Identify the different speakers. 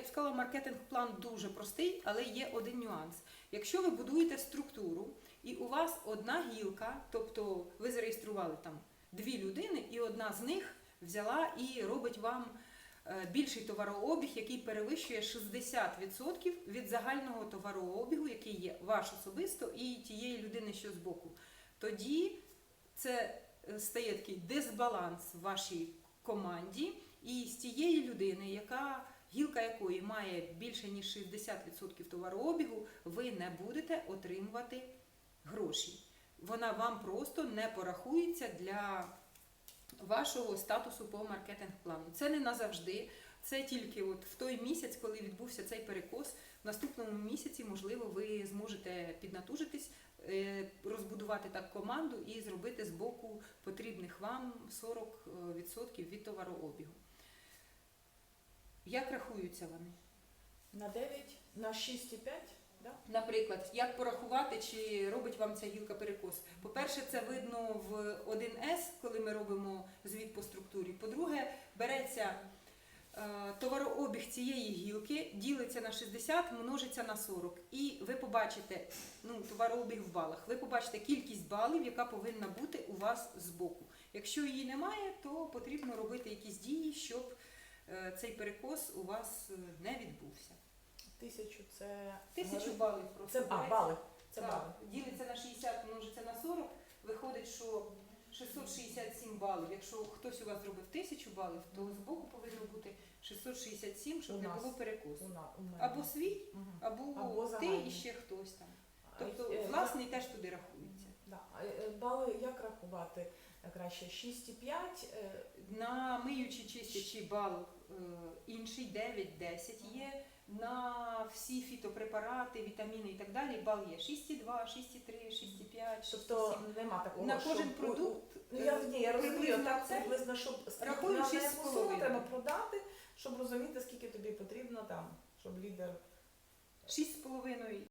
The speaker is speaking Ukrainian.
Speaker 1: Я б сказала, маркетинг-план дуже простий, але є один нюанс. Якщо ви будуєте структуру і у вас одна гілка, тобто ви зареєстрували там дві людини, і одна з них взяла і робить вам е, більший товарообіг, який перевищує 60% від загального товарообігу, який є ваш особисто і тієї людини, що збоку. Тоді це е, стає такий дисбаланс в вашій команді, і з тієї людини, яка гілка якої має більше ніж 60% товарообігу, ви не будете отримувати гроші. Вона вам просто не порахується для вашого статусу по маркетинг-плану. Це не назавжди. Це тільки от в той місяць, коли відбувся цей перекос. В наступному місяці, можливо, ви зможете піднатужитись, е, розбудувати так команду і зробити з боку потрібних вам 40% від товарообігу. Як рахуються вони?
Speaker 2: На 9, на 6,5, да?
Speaker 1: Наприклад, як порахувати, чи робить вам ця гілка перекос? По-перше, це видно в 1С, коли ми робимо звіт по структурі. По-друге, береться е, товарообіг цієї гілки, ділиться на 60, множиться на 40. І ви побачите ну, товарообіг в балах. Ви побачите кількість балів, яка повинна бути у вас збоку. Якщо її немає, то потрібно робити якісь дії, щоб е, цей перекос у вас е, не відбувся.
Speaker 2: Тисячу це...
Speaker 1: Тисячу балів просто.
Speaker 2: Це, а,
Speaker 1: береться.
Speaker 2: бали. Це
Speaker 1: Так,
Speaker 2: бали.
Speaker 1: Ділиться на 60, множиться на 40, виходить, що 667 балів. Якщо хтось у вас зробив 1000 балів, то з боку повинно бути 667, щоб
Speaker 2: У
Speaker 1: не
Speaker 2: нас.
Speaker 1: було перекосу.
Speaker 2: У на, у мене.
Speaker 1: Або свій,
Speaker 2: Мгм.
Speaker 1: або,
Speaker 2: Або
Speaker 1: ти
Speaker 2: загальний.
Speaker 1: і ще хтось там. Тобто
Speaker 2: е,
Speaker 1: власний теж туди рахується.
Speaker 2: Да. А, е, Бали рахувати? Краще 6,5, е,
Speaker 1: На миючі чистячі бал е, інший 9-10 є. На всі фітопрепарати, вітаміни і так далі бал є 6,2, 6,3, 6,5, 6,7.
Speaker 2: тобто нема такого,
Speaker 1: на кожен
Speaker 2: у-
Speaker 1: продукт
Speaker 2: Ну я, ні, я розумію, так
Speaker 1: це.
Speaker 2: приблизно, щоб
Speaker 1: Рахую
Speaker 2: на
Speaker 1: шість з
Speaker 2: яку суму
Speaker 1: половиною.
Speaker 2: треба продати, щоб розуміти, скільки тобі потрібно там, щоб лідер
Speaker 1: 6,5